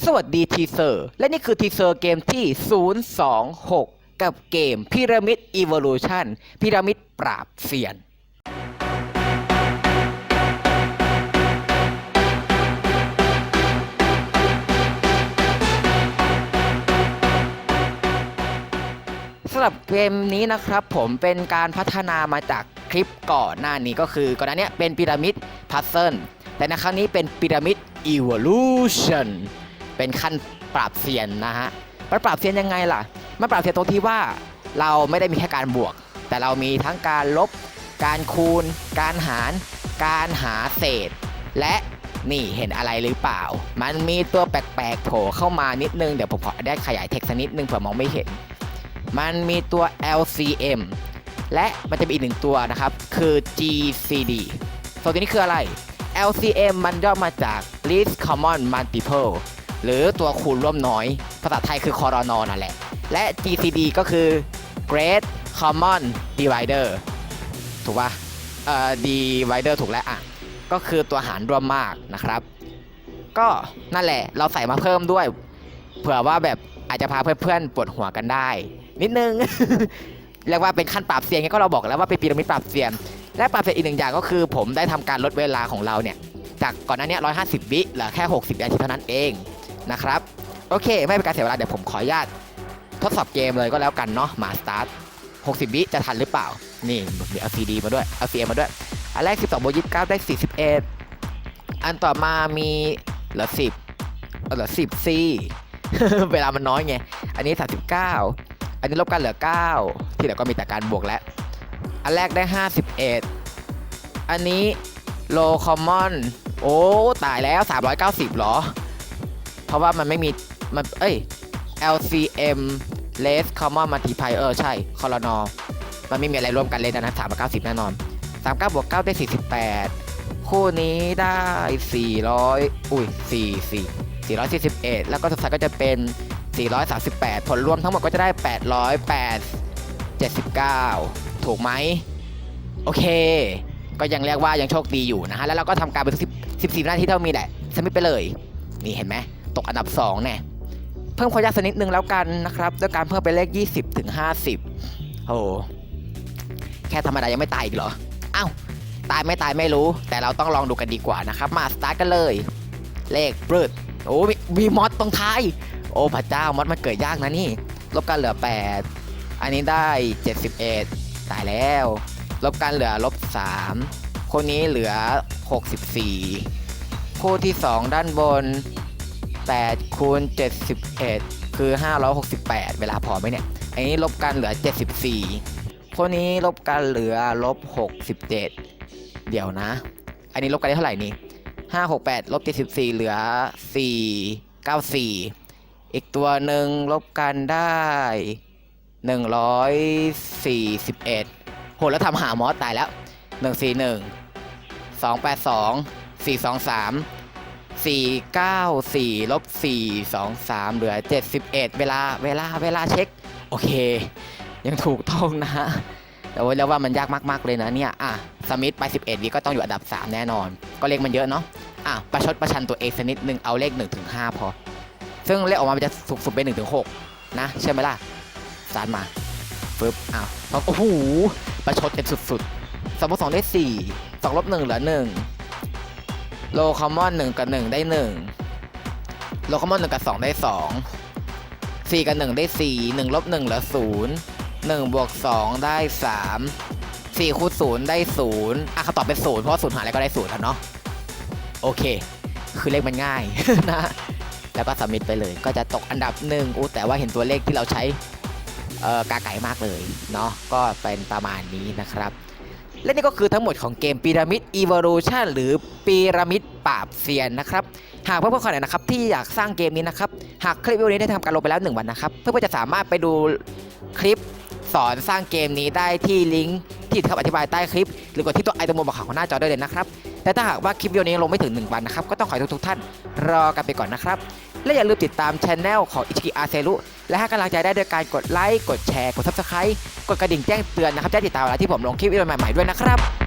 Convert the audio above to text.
สวัสดีทีเซอร์ และนี่คือทีเซอร์เกมที่ 026 กับเกมพีระมิด Evolution พีระมิดปราบเซียน สำหรับเกมนี้นะครับผมเป็นการพัฒนามาจากคลิปก่อนหน้านี้ก็คือก่อนหน้านี้เป็นพีระมิดพัซเซิลแต่ในครั้งนี้เป็นพีระมิด Evolution เเป็นขั้นปราบเซียนนะฮะมันปราบเซียนยังไงล่ะ มันปราบเซียนตรงที่ว่าเราไม่ได้มีแค่การบวก แต่เรามีทั้งการลบ การคูณ การหาร การหาเศษ และนี่เห็นอะไรหรือเปล่า มันมีตัวแปลกๆโผล่เข้ามานิดนึง เดี๋ยวผมขอได้ขยายเท็กซ์นิดนึงเผื่อมองไม่เห็น มันมีตัว LCM และมันจะมีอีกหนึ่งตัวนะครับ คือ GCD ส่วนตัวนี้คืออะไร LCM มันย่อมาจาก least common multiple หรือตัวคูณร่วมน้อย ภาษาไทยคือคอรนอนั่นแหละ และ GCD ก็คือ great common divider ถูกปะเอ่อ divider ถูกแล้วอะ ก็คือตัวหารร่วมมากนะครับ ก็นั่นแหละเราใส่มาเพิ่มด้วย เผื่อว่าแบบอาจจะพาเพื่อนๆปวดหัวกันได้ นิดนึง เรียกว่าเป็นขั้นปราบเซียงก็เราบอกแล้วว่าเป็นพีระมิดปราบเซียนและปราบเซียนอีกหนึ่งอย่างก็คือ ผมได้ทำการลดเวลาของเราเนี่ยจากก่อนหน้านี้150 วิเหลือแค่ 60นาทีเท่านั้นเอง นะครับ โอเค ไม่เป็นการเสียเวลาเดี๋ยวผมขออนุญาตทดสอบเกมเลยก็แล้วกันเนาะมาสตาร์ท60 วิจะทันหรือเปล่า นี่มี LCD มาด้วย LCM มาด้วย อันแรก 12บวก29 ได้ 41 อันต่อมามีเหลือ 10เอาเหลือ10 C เวลามันน้อยไง อันนี้ 39 อันนี้ลบกันเหลือ 9 ที่เหลือก็มีแต่การบวกแล้ว อันแรกได้ 51 อันนี้ low common โอ้ ตายแล้ว 390หรอ เพราะว่ามันไม่มีมันเอ้ย LCM less common multiplier เออใช่คอรนอมันไม่มีอะไรร่วมกันเลยนะ390 แน่นอน 39บวก9ได้ 48 คู่นี้ได้ 400 อุ้ย4 4 441 แล้วก็สุดท้ายก็จะเป็น 438 ผลรวมทั้งหมดก็จะได้ 808 79 ถูกไหม โอเค ก็ยังเรียกว่ายังโชคดีอยู่นะฮะ แล้วเราก็ทำการไปทุก10 14หน้าที่เท่ามีแหละสมิธไปเลย นี่เห็นไหม ตกอันดับ2เนี่ยเพิ่มความยากสักนิดนึงแล้วกันนะครับด้วยการเพิ่มเป็นเลข 20ถึง50 โอ้แค่ธรรมดายังไม่ตายอีกเหรออ้าวตายไม่ตายไม่รู้ แต่เราต้องลองดูกันดีกว่านะครับ มาสตาร์ทกันเลย เลขปลืดโอ้มีมีมอสตรงท้าย โอ้พระเจ้ามอสมันเกิดยากนะนี่ ลบกันเหลือ 8 อันนี้ได้ 71 ตายแล้ว ลบกันเหลือลบ 3 คนนี้เหลือ 64 คู่ที่ 2 ด้านบน 8คูณ71 คือ 568 เวลาพอไหมเนี่ย อันนี้ลบกันเหลือ 74คนนี้ลบกันเหลือลบ67 เดี๋ยวนะ อันนี้ลบกันได้เท่าไหร่นี่568ลบ74เหลือ 494 อีกตัวหนึ่งลบกันได้ 141โหแล้วทำหามอสตายแล้ว 141 282 423 494ลบ423 เหลือ 71 เวลาเวลาเวลาเช็ค โอเค ยังถูกต้องนะแต่ว่าแล้วว่ามันยากมาก ๆ เลยนะเนี่ย อะ สมิธไป 11วิก็ต้องอยู่อันดับ 3 แน่นอน ก็เลขมันเยอะเนาะ อะ ประชดประชันตัวเองสักนิดนึงเอาเลข1ถึง5พอ ซึ่งเลขออกมามันจะสุกสุดเป็น1ถึง6นะ ใช่ไหมล่ะสารมาปึ๊บอ้าวโอ้โห ประชดเกันสุดๆสองบวกสองได้สี่สองลบหนึ่งเหลือหนึ่ง โลคอมมอนหนึ่งกับหนึ่งได้หนึ่งโลคอมมอนหนึ่งกับสองได้สองสี่กับหนึ่งได้สี่หนึ่งลบหนึ่งเหลือศูนย์หนึ่งบวกสองได้สามสี่คูณศูนย์ได้ศูนย์อะคำตอบเป็นศูนย์เพราะศูนย์หารอะไรก็ได้ศูนย์แล้วเนาะโอเค คือเลขมันง่ายนะแล้วก็สมิธไปเลย ก็จะตกอันดับหนึ่งอู้แต่ว่าเห็นตัวเลขที่เราใช้อ่อกาไก่มากเลยเนาะก็เป็นประมาณนี้นะครับ และนี่ก็คือทั้งหมดของเกมพีระมิด Evolution หรือพีระมิดปราบเซียนนะครับ หากเพื่อนๆคนไหนนะครับที่อยากสร้างเกมนี้นะครับ หากคลิปวิดีโอนี้ได้ทำการลงไปแล้ว 1 วันนะครับ เพื่อนๆจะสามารถไปดูคลิปสอนสร้างเกมนี้ได้ที่ลิงก์ที่คำอธิบายใต้คลิป หรือกดที่ตัวไอตัวมุมบอกข่าวของหน้าจอได้เลยนะครับแต่ถ้าหากว่าคลิปวิดีโอนี้ลงไม่ถึง 1 วันนะครับ ก็ต้องขอให้ทุกๆท่านรอกันไปก่อนนะครับ และอย่าลืมติดตามช anel ของอิชิกิอาเซรุและให้กำลังใจได้โดยการกดไลค์ กดแชร์ กด subscribe กดกระดิ่งแจ้งเตือนนะครับจะได้ติดตามเวลาที่ผมลงคลิปวิดีโอใหม่ๆด้วยนะครับ